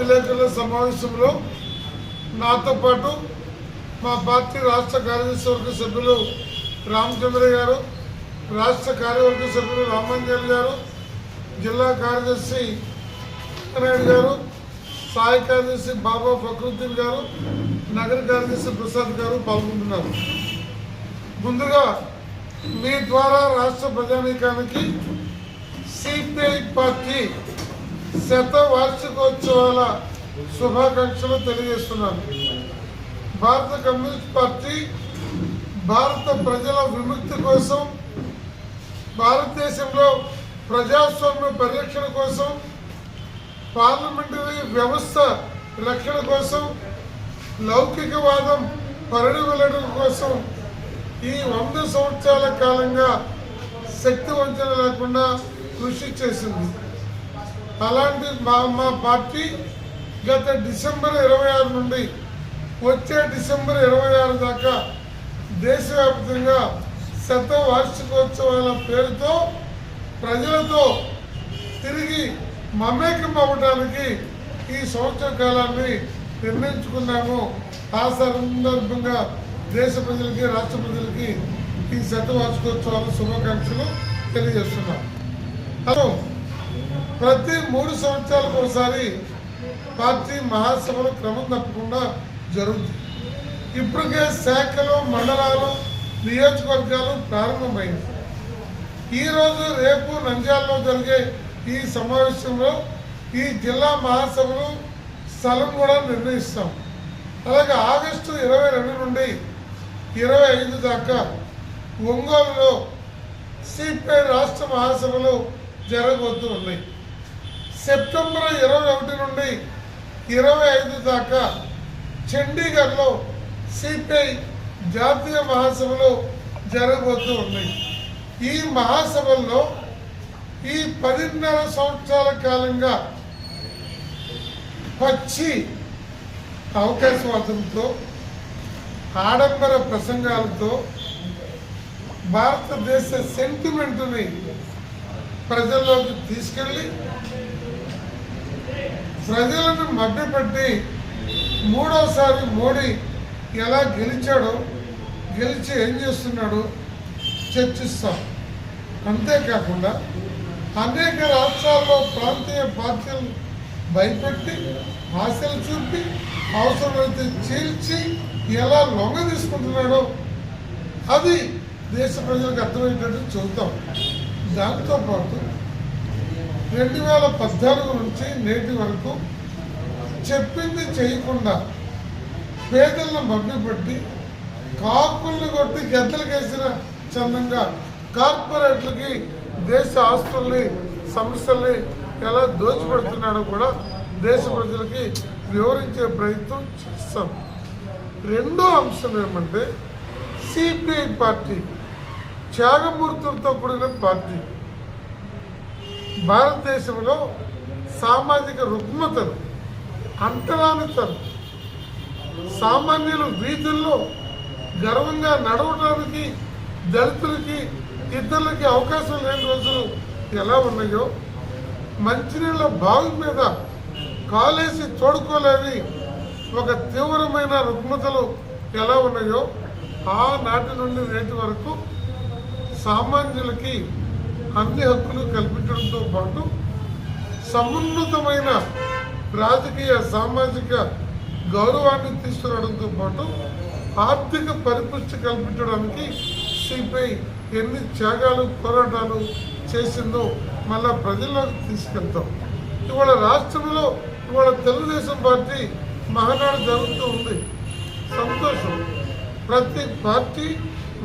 విలేకరుల సమావేశంలో నాతో పాటు మా పార్టీ రాష్ట్ర కార్యదర్శి వర్గ సభ్యులు రామచంద్ర గారు రాష్ట్ర కార్యవర్గ సభ్యులు రామంజన్ గారు జిల్లా కార్యదర్శి నారాయణ గారు సహాయ కార్యదర్శి బాబా ఫక్రుద్దీన్ గారు నగర కార్యదర్శి ప్రసాద్ గారు పాల్గొంటున్నారు. ముందుగా మీ ద్వారా రాష్ట్ర ప్రజానీకానికి సిపిఐ పార్టీ శతవార్షికోత్సవాల శుభాకాంక్షలు తెలియజేస్తున్నాను భారత కమ్యూనిస్ట్ పార్టీ భారత ప్రజల విముక్తి కోసం భారతదేశంలో ప్రజాస్వామ్య పరిరక్షణ కోసం పార్లమెంటరీ వ్యవస్థ రక్షణ కోసం లౌకికవాదం పరిణి వెళ్ళడం కోసం ఈ వంద సంవత్సరాల కాలంగా శక్తి వంచన లేకుండా కృషి చేసింది. అలాంటి మా మా పార్టీ గత డిసెంబర్ ఇరవై ఆరు నుండి వచ్చే డిసెంబర్ ఇరవై ఆరు దాకా దేశవ్యాప్తంగా శత వార్షికోత్సవాల పేరుతో ప్రజలతో తిరిగి మమేకం అవ్వడానికి ఈ సంవత్సర కాలాన్ని నిర్ణయించుకున్నాము. ఆ సందర్భంగా దేశ ప్రజలకి రాష్ట్ర ప్రజలకి ఈ శత వార్షికోత్సవాల శుభాకాంక్షలు తెలియజేస్తున్నాం. హలో ప్రతి మూడు సంవత్సరాలకు ఒకసారి పార్టీ మహాసభలు క్రమం తప్పకుండా జరుగుతుంది. ఇప్పటికే శాఖలు మండలాలు నియోజకవర్గాలు ప్రారంభమైంది. ఈరోజు రేపు నంద్యాలలో జరిగే ఈ సమావేశంలో ఈ జిల్లా మహాసభలు స్థలం కూడా నిర్ణయిస్తాం. అలాగే ఆగస్టు ఇరవై రెండు నుండి ఇరవై ఐదు దాకా ఒంగోలులో సిపిఐ రాష్ట్ర మహాసభలు జరగబోతూ ఉన్నాయి సెప్టెంబర్ ఇరవై ఒకటి నుండి ఇరవై ఐదు దాకా చండీగఢ్లో సిపిఐ జాతీయ మహాసభలు జరగబోతూ ఉన్నాయి. ఈ మహాసభల్లో ఈ పదిన్నర సంవత్సరాల కాలంగా పచ్చి అవకాశవాదంతో ఆడంబర ప్రసంగాలతో భారతదేశ సెంటిమెంట్ని ప్రజల్లోకి తీసుకెళ్ళి ప్రజలను మభ్యపెట్టి మూడోసారి మోడీ ఎలా గెలిచాడో గెలిచి ఏం చేస్తున్నాడో చర్చిస్తాం. అంతేకాకుండా అనేక రాష్ట్రాల్లో ప్రాంతీయ పార్టీలు భయపెట్టి ఆశలు చూపి అవసరమైతే చీల్చి ఎలా లొంగ తీసుకుంటున్నాడో అది దేశ ప్రజలకు అర్థమయ్యేటట్టు చూద్దాం. దాంతోపాటు రెండు వేల పద్నాలుగు నుంచి నేటి వరకు చెప్పింది చేయకుండా పేదలను మభ్యపెట్టి కాకులను కొట్టి గద్దలకేసిన చందంగా కార్పొరేట్లకి దేశ ఆస్తుల్ని సంస్థల్ని ఎలా దోచిపెడుతున్నాడో కూడా దేశ ప్రజలకి వివరించే ప్రయత్నం చేస్తాం. రెండో అంశం ఏమంటే సిపిఐ పార్టీ త్యాగమూర్తులతో కూడిన పార్టీ. భారతదేశంలో సామాజిక రుగ్మతలు అంటరానితలు సామాన్యులు వీధుల్లో గర్వంగా నడవడానికి దళితులకి ఇద్దరులకి అవకాశం లేని రోజులు ఎలా ఉన్నాయో మంచినీళ్ళ బావి మీద కాలేసి తోడుకోలేని ఒక తీవ్రమైన రుగ్మతలు ఎలా ఉన్నాయో ఆ నాటి నుండి నేటి వరకు సామాన్యులకి అన్ని హక్కులు కల్పించడంతో పాటు సమున్నతమైన రాజకీయ సామాజిక గౌరవాన్ని తీసుకురావడంతో పాటు ఆర్థిక పరిపుష్టి కల్పించడానికి సిపిఐ ఎన్ని త్యాగాలు పోరాటాలు చేసిందో మళ్ళా ప్రజల్లోకి తీసుకెళ్తాం. ఇవాళ రాష్ట్రంలో ఇవాళ తెలుగుదేశం పార్టీ మహానాడు జరుగుతూ ఉంది. సంతోషం. ప్రతి పార్టీ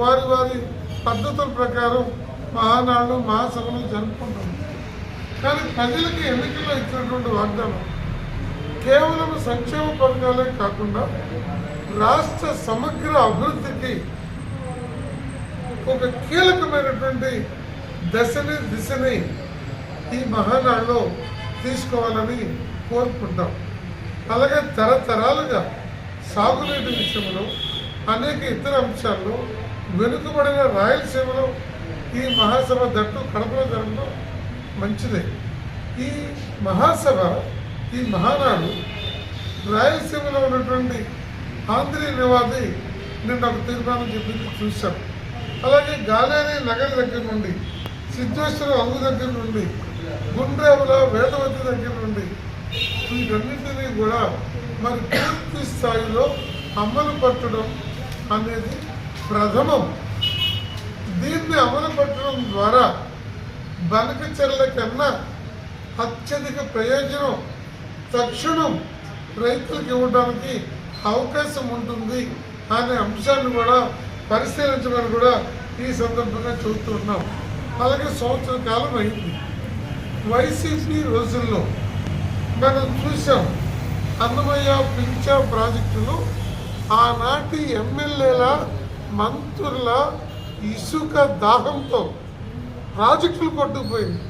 వారి వారి పద్ధతుల ప్రకారం మహానాడు మహాసభలు జరుపుకుంటుంది కానీ ప్రజలకి ఎన్నికల్లో ఇచ్చినటువంటి వాగ్దానం కేవలం సంక్షేమ పథకాలే కాకుండా రాష్ట్ర సమగ్ర అభివృద్ధికి ఒక కీలకమైనటువంటి దశని దిశని ఈ మహానాడులో తీసుకోవాలని కోరుకుంటాం. అలాగే తరతరాలుగా సాగునీటి విషయంలో అనేక ఇతర అంశాల్లో వెనుకబడిన రాయలసీమలో ఈ మహాసభ జట్టు కడపలో జరగడం మంచిదే. ఈ మహాసభ ఈ మహానాడు రాయలసీమలో ఉన్నటువంటి ఆంధ్రీయ నివాది నిన్న ఒక తీర్మానం చెప్పింది చూశాం అలాగే గాలేని నగర్ దగ్గర నుండి సిద్ధేశ్వర అంగు దగ్గర నుండి గుండ్రేవుల వేదవతి దగ్గర నుండి వీటన్నింటినీ కూడా మరి పూర్తి స్థాయిలో అమలు పట్టడం అనేది ప్రథమం. దీన్ని అమలు ద్వారా బనకచెర్ల కన్నా అత్యధిక ప్రయోజనం తక్షణం రైతులకు ఇవ్వడానికి అవకాశం ఉంటుంది అనే అంశాన్ని కూడా పరిశీలించమని కూడా ఈ సందర్భంగా చూస్తున్నాం అలాగే సంవత్సర కాలం అయింది. వైసీపీ రోజుల్లో మనం చూసాం అన్నమయ్య పింఛా ప్రాజెక్టులు ఆనాటి ఎమ్మెల్యేల మంత్రుల ఇసుక దాహంతో ప్రాజెక్టులు కొట్టుకుపోయింది.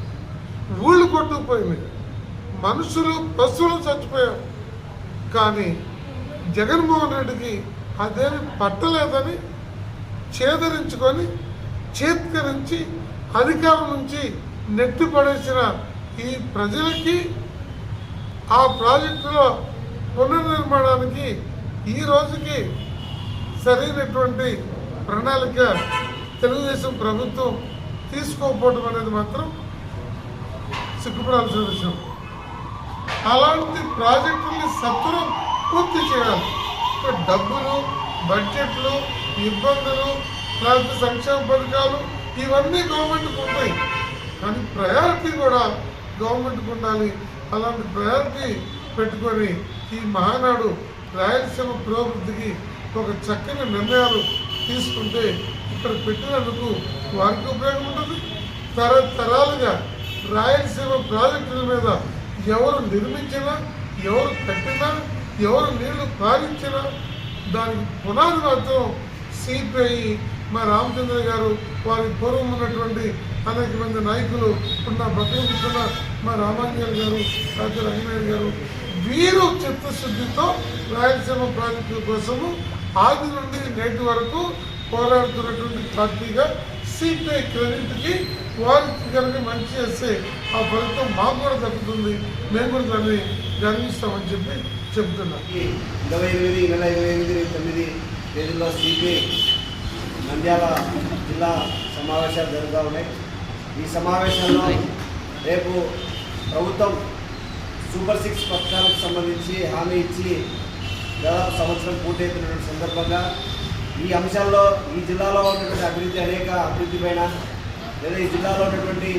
ఊళ్ళు కొట్టుకుపోయినాయి మనుషులు పశువులు చచ్చిపోయారు కానీ జగన్మోహన్ రెడ్డికి అదేమి పట్టలేదని చేదరించుకొని చేత్కరించి అధికారం నుంచి నెట్టి పడేసిన ఈ ప్రజలకి ఆ ప్రాజెక్టులో పునర్నిర్మాణానికి ఈ రోజుకి సరైనటువంటి ప్రణాళిక తెలుగుదేశం ప్రభుత్వం తీసుకోకపోవడం అనేది మాత్రం సిగ్గుపడాల్సిన విషయం. అలాంటి ప్రాజెక్టుల్ని సత్వరం పూర్తి చేయాలి. ఇక్కడ డబ్బులు బడ్జెట్లు ఇబ్బందులు లేకపోతే సంక్షేమ పథకాలు ఇవన్నీ గవర్నమెంట్కి ఉంటాయి. కానీ ప్రయారిటీ కూడా గవర్నమెంట్కి ఉండాలి. అలాంటి ప్రయారిటీ పెట్టుకొని ఈ మహానాడు రాయలసీమ పురోభివృద్ధికి ఒక చక్కని నిర్ణయాలు తీసుకుంటే ఇక్కడ పెట్టినందుకు వారికి ఉపయోగం ఉంటుంది. తరతరాలుగా రాయలసీమ ప్రాజెక్టుల మీద ఎవరు నిర్మించినా ఎవరు కట్టినా ఎవరు నీళ్ళు పాలించినా దానికి పునాది మాత్రం సిపిఐ మా రామచంద్ర గారు వారి పూర్వం ఉన్నటువంటి అనేక మంది నాయకులు ఉన్న భద్రకృష్ణ మా రామాంజన్ గారు డాక్టర్ రంగనాయుడు గారు వీరు చిత్తశుద్ధితో రాయలసీమ ప్రాజెక్టుల కోసము ఆది నుండి నేటి వరకు పోరాడుతున్నటువంటి పార్టీగా సీపీఐ క్రెడిట్కి వారికి కనుక మంచి చేస్తే ఆ ఫలితం మాకు కూడా దక్కుతుంది. మేము కూడా దాన్ని గర్విస్తామని చెప్పి చెప్తున్నాం. ఈ ఇరవై ఎనిమిది నెల ఇరవై ఎనిమిది తొమ్మిది తేదీలో సిపి నంద్యాల జిల్లా సమావేశాలు జరుగుతూ ఉన్నాయి. ఈ సమావేశంలో రేపు ప్రభుత్వం సూపర్ సిక్స్ పథకాలకు సంబంధించి హామీ ఇచ్చి దాదాపు సంవత్సరం పూర్తవుతున్న సందర్భంగా ఈ అంశాల్లో ఈ జిల్లాలో ఉన్నటువంటి అభివృద్ధి అనేక అభివృద్ధి పైన లేదా ఈ జిల్లాలో ఉన్నటువంటి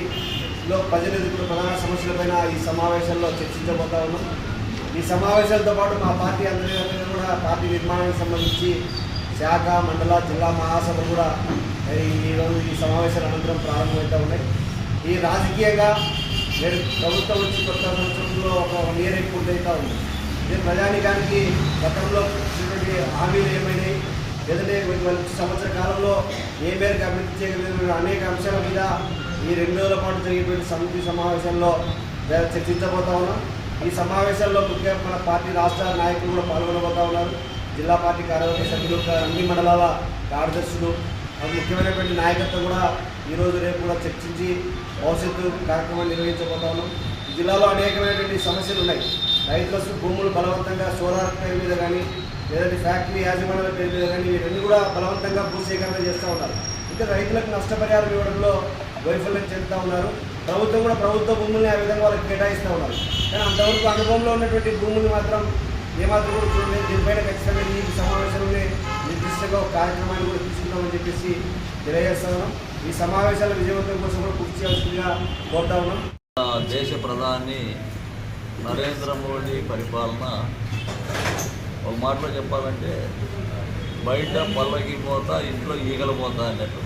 లో ప్రజలు ఎదుర్కొన్న ప్రధాన సమస్యలపైన ఈ సమావేశంలో చర్చించబోతా ఉన్నాం. ఈ సమావేశాలతో పాటు మా పార్టీ అందరి కూడా పార్టీ నిర్మాణానికి సంబంధించి శాఖ మండల జిల్లా మహాసభ కూడా ఈరోజు ఈ సమావేశాల అనంతరం ప్రారంభమవుతూ ఉన్నాయి. ఈ రాజకీయంగా నేను ప్రభుత్వం వచ్చి కొత్త సంవత్సరంలో ఒక వన్ ఇయర్ పూర్తవుతూ ఉంది. ఇది ప్రజానికానికి గతంలో హామీలు ఏమైనాయి? లేదంటే సంవత్సర కాలంలో ఏ మేరకు అభివృద్ధి చేయగలిగిన అనేక అంశాల మీద ఈ రెండు రోజుల పాటు జరిగేటువంటి సమితి సమావేశంలో చర్చించబోతా ఉన్నాం. ఈ సమావేశాల్లో ముఖ్యంగా మన పార్టీ రాష్ట్ర నాయకులు కూడా పాల్గొనబోతా ఉన్నారు. జిల్లా పార్టీ కార్యవర్గ సభ్యులు అన్ని మండలాల కార్యదర్శులు ముఖ్యమైనటువంటి నాయకత్వం కూడా ఈరోజు రేపు కూడా చర్చించి భవిష్యత్తు కార్యక్రమాన్ని నిర్వహించబోతా ఉన్నాం. ఈ జిల్లాలో అనేకమైనటువంటి సమస్యలు ఉన్నాయి. రైతులకు భూములు బలవంతంగా సోలార్ మీద కానీ లేదంటే ఫ్యాక్టరీ యాజమాన్యాల పేరు మీద కానీ వీరన్నీ కూడా బలవంతంగా భూసేకరణ చేస్తూ ఉన్నారు. ఇంకా రైతులకు నష్టపరిహారం ఇవ్వడంలో వైఫల్యం చెందుతూ ఉన్నారు. ప్రభుత్వం కూడా ప్రభుత్వ భూముల్ని ఆ విధంగా వాళ్ళకి కేటాయిస్తూ ఉన్నారు. కానీ అంతవరకు అనుభవంలో ఉన్నటువంటి భూములు మాత్రం ఏమాత్రం కూడా చూడలేదు. దీనిపైన ఖచ్చితంగా ఈ సమావేశంలోనే నిర్దిష్టంగా ఒక కార్యక్రమాన్ని కూడా తీసుకుందామని చెప్పేసి తెలియజేస్తా ఉన్నాం ఈ సమావేశాల విజయవంతం కోసం కూడా పూర్తి చేయాల్సిందిగా కోరుతా ఉన్నాం దేశ ప్రధాని నరేంద్ర మోడీ పరిపాలన ఒక మాటలో చెప్పాలంటే బయట పల్లకి పోతా ఇంట్లో ఈగల పోతా అన్నట్టు.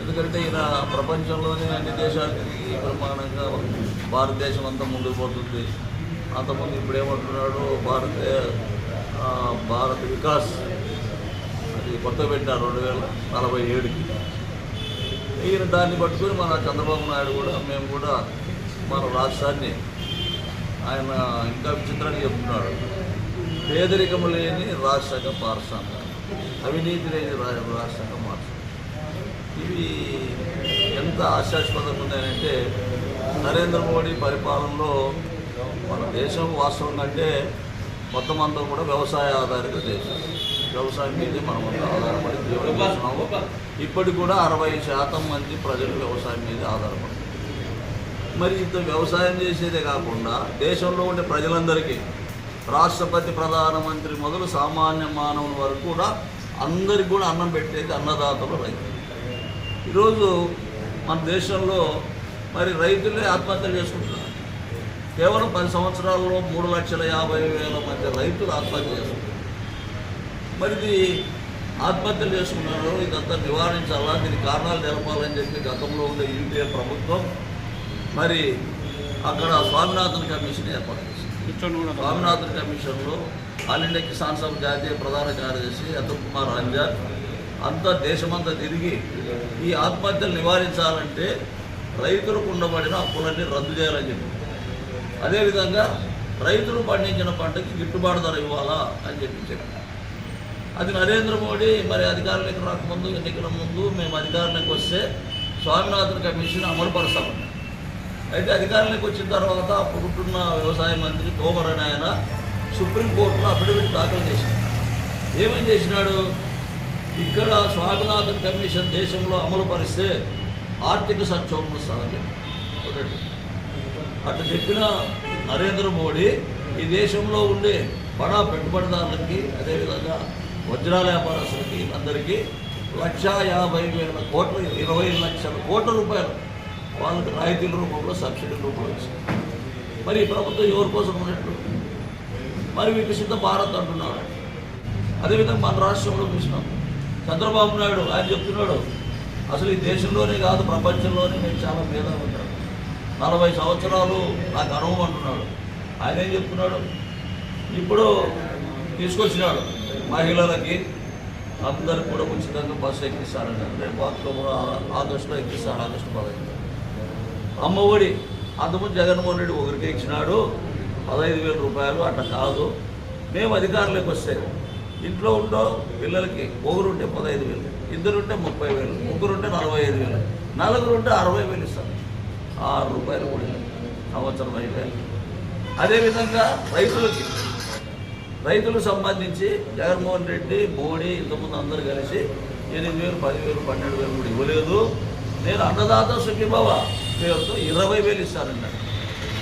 ఎందుకంటే ఈయన ప్రపంచంలోనే అన్ని దేశాలు తిరిగి ప్రమాణంగా భారతదేశం అంతా ముందుకు పోతుంది. అంతకుముందు ఇప్పుడు ఏమంటున్నాడు భారత భారత్ వికాస్ అది కొత్త పెట్టారు రెండు వేల నలభై ఏడుకి. ఈయన దాన్ని పట్టుకుని మన చంద్రబాబు నాయుడు కూడా మేము కూడా మన రాష్ట్రాన్ని ఆయన ఇంకా విచిత్రంగా చెప్తున్నాడు పేదరికం లేని రాష్ట్రంగా మారుస్తాం అవినీతి లేని రా- రాష్ట్రంగా మారుస్తాం ఇవి ఎంత ఆశాస్పదంగా ఉన్నాయంటే నరేంద్ర మోడీ పరిపాలనలో మన దేశం వాస్తవం అంటే మొత్తం అంతా కూడా వ్యవసాయ ఆధారిత దేశం. వ్యవసాయం మీదే మనం అంతా ఆధారపడి జీవనం చేస్తున్నాము. ఇప్పటికి కూడా అరవై శాతం మంది ప్రజలు వ్యవసాయం మీద ఆధారపడుతున్నారు. మరి ఇంత వ్యవసాయం చేసేదే కాకుండా దేశంలో ఉండే ప్రజలందరికీ రాష్ట్రపతి ప్రధానమంత్రి మొదలు సామాన్య మానవుని వరకు కూడా అందరికి కూడా అన్నం పెట్టేది అన్నదాతలు రైతులు. ఈరోజు మన దేశంలో మరి రైతులే ఆత్మహత్యలు చేసుకుంటున్నారు. కేవలం పది సంవత్సరాల్లో మూడు లక్షల యాభై వేల మంది రైతులు ఆత్మహత్య చేసుకుంటున్నారు. మరి ఇది ఆత్మహత్యలు చేసుకున్నారు ఇదంతా నివారించాలా? దీని కారణాలు తెలపాలని చెప్పి గతంలో ఉండే యూపీఏ ప్రభుత్వం మరి అక్కడ స్వామినాథన్ కమిషన్ ఏర్పడింది. స్వామినాథన్ కమిషన్లో ఆల్ ఇండియా కిసాన్ సభ జాతీయ ప్రధాన కార్యదర్శి అతుల్ కుమార్ రంజాన్ అంతా దేశమంతా తిరిగి ఈ ఆత్మహత్యలు నివారించాలంటే రైతులకు ఉండబడిన అప్పులన్నీ రద్దు చేయాలని చెప్పి. అదేవిధంగా రైతులు పండించిన పంటకి గిట్టుబాటు ధర ఇవ్వాలా అని చెప్పి చెప్పారు అది నరేంద్ర మోడీ మరి అధికారులకు రాకముందు ఎన్నికల ముందు మేము అధికారులకు వస్తే స్వామినాథన్ కమిషన్ అమలుపరుస్తామన్నారు అయితే అధికారంలోకి వచ్చిన తర్వాత అప్పుడున్న వ్యవసాయ మంత్రి తోమర్ అని ఆయన సుప్రీంకోర్టులో అఫిడవిట్ దాఖలు చేశాడు. ఏమేం చేసినాడు? ఇక్కడ స్వామినాథన్ కమిషన్ దేశంలో అమలు పరిస్తే ఆర్థిక సంక్షోభం వస్తుందని చెప్పి అట్లా చెప్పిన నరేంద్ర మోడీ ఈ దేశంలో ఉండే బడా పెట్టుబడిదారులకి అదేవిధంగా వజ్రాల వ్యాపారస్తులకి అందరికీ లక్షా యాభై వేల కోట్ల ఇరవై లక్షల కోట్ల రూపాయలు వాళ్ళకి రాయితీల రూపంలో సబ్సిడీ రూపంలో ఇచ్చింది మరి ఈ ప్రభుత్వం ఎవరి కోసం ఉన్నట్లు మరి వికసిత భారత్ అంటున్నాడు అదేవిధంగా మన రాష్ట్రంలో చూసినాం. చంద్రబాబు నాయుడు ఆయన చెప్తున్నాడు అసలు ఈ దేశంలోనే కాదు ప్రపంచంలోనే నేను చాలా భేదం ఉంటాను. నలభై సంవత్సరాలు నాకు అనుభవం అంటున్నాడు. ఆయన ఏం చెప్తున్నాడు? ఇప్పుడు తీసుకొచ్చినాడు మహిళలకి అందరికి కూడా ఉచితంగా బస్సు ఎక్కిస్తారని. రేపు అక్టోబర్ ఆగస్టులో ఎక్కిస్తారు ఆగస్టు పదహైదు. అమ్మఒడి అంతకుముందు జగన్మోహన్ రెడ్డి ఒకరికి ఇచ్చినాడు. పదహైదు వేల రూపాయలు అట్లా కాదు. మేము అధికారులకు వస్తే ఇంట్లో ఉండో పిల్లలకి ఒకరుంటే పదహైదు వేలు ఇద్దరుంటే ముప్పై వేలు ముగ్గురుంటే నలభై ఐదు వేలు నలుగురుంటే అరవై వేలు ఇస్తారు ఆరు రూపాయలు కూడా సంవత్సరం అయిపోయాయి అదేవిధంగా రైతులకి రైతులకు సంబంధించి జగన్మోహన్ రెడ్డి మోడీ ఇంతకుముందు అందరూ కలిసి ఎనిమిది వేలు పదివేలు పన్నెండు వేలు కూడా ఇవ్వలేదు. నేను అన్నదాత సుఖీభావ. పేరుతో ఇరవై వేలు ఇస్తానన్నాడు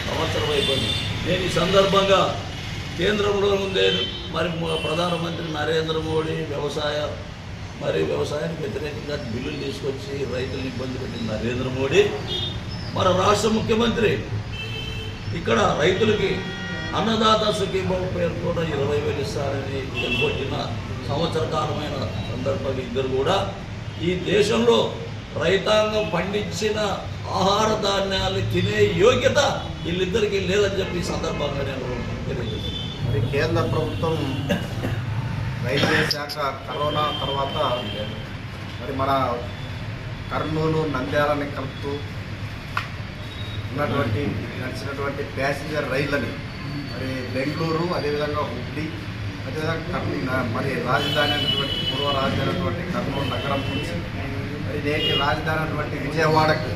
సంవత్సరం అయిపోయింది. నేను ఈ సందర్భంగా కేంద్రంలో ఉండే మరి ప్రధానమంత్రి నరేంద్ర మోడీ వ్యవసాయ మరి వ్యవసాయానికి వ్యతిరేకంగా బిల్లులు తీసుకొచ్చి రైతులను ఇబ్బంది పెట్టిన నరేంద్ర మోడీ. మన రాష్ట్ర ముఖ్యమంత్రి ఇక్కడ రైతులకి అన్నదాత సుఖీభావ కూడా ఇరవై వేలు ఇస్తారని ఎగ్గొట్టిన సంవత్సర కాలమైన సందర్భంగా ఇద్దరు కూడా ఈ దేశంలో రైతాంగం పండించిన ఆహార ధాన్యాలు తినే యోగ్యత వీళ్ళిద్దరికీ లేదని చెప్పి ఈ సందర్భంగా నేను మరి కేంద్ర ప్రభుత్వం రైల్వే శాఖ కరోనా తర్వాత మరి మన కర్నూలు నంద్యాలని కలుపుతూ ఉన్నటువంటి నడిచినటువంటి ప్యాసింజర్ రైళ్ళని మరి బెంగళూరు అదేవిధంగా హుబ్లీ అదేవిధంగా మరి రాజధాని అయినటువంటి పూర్వ రాజధాని అయినటువంటి కర్నూలు నగరం నుంచి మరి నేటి రాజధాని అటువంటి విజయవాడకు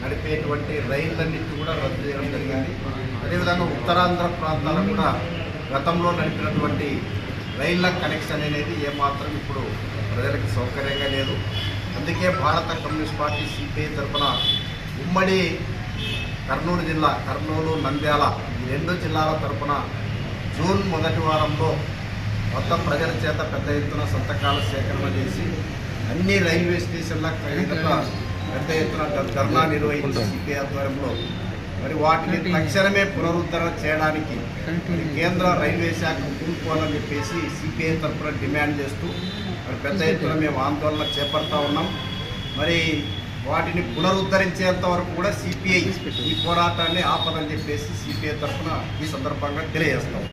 నడిపేటువంటి రైళ్ళన్నింటి కూడా రద్దు చేయడం జరిగింది. అదేవిధంగా ఉత్తరాంధ్ర ప్రాంతాలకు కూడా గతంలో నడిపినటువంటి రైళ్ళ కనెక్షన్ అనేది ఏమాత్రం ఇప్పుడు ప్రజలకు సౌకర్యంగా లేదు. అందుకే భారత కమ్యూనిస్ట్ పార్టీ సిపిఐ తరఫున ఉమ్మడి కర్నూలు జిల్లా కర్నూలు నంద్యాల ఈ రెండు జిల్లాల తరఫున జూన్ మొదటి వారంలో మొత్తం ప్రజల చేత పెద్ద ఎత్తున సంతకాల సేకరణ చేసి అన్ని రైల్వే స్టేషన్ల ఎదుట పెద్ద ఎత్తున ధర్నా నిర్వహించి సిపిఐ ఆధ్వర్యంలో మరి వాటిని తక్షణమే పునరుద్ధరణ చేయడానికి కేంద్ర రైల్వే శాఖ కూలుకోవాలని చెప్పేసి సిపిఐ తరఫున డిమాండ్ చేస్తూ మరి పెద్ద ఎత్తున మేము ఆందోళన చేపడతా ఉన్నాం. మరి వాటిని పునరుద్ధరించేంత వరకు కూడా సిపిఐ ఈ పోరాటాన్ని ఆపదని చెప్పేసి సిపిఐ తరఫున ఈ సందర్భంగా తెలియజేస్తాం.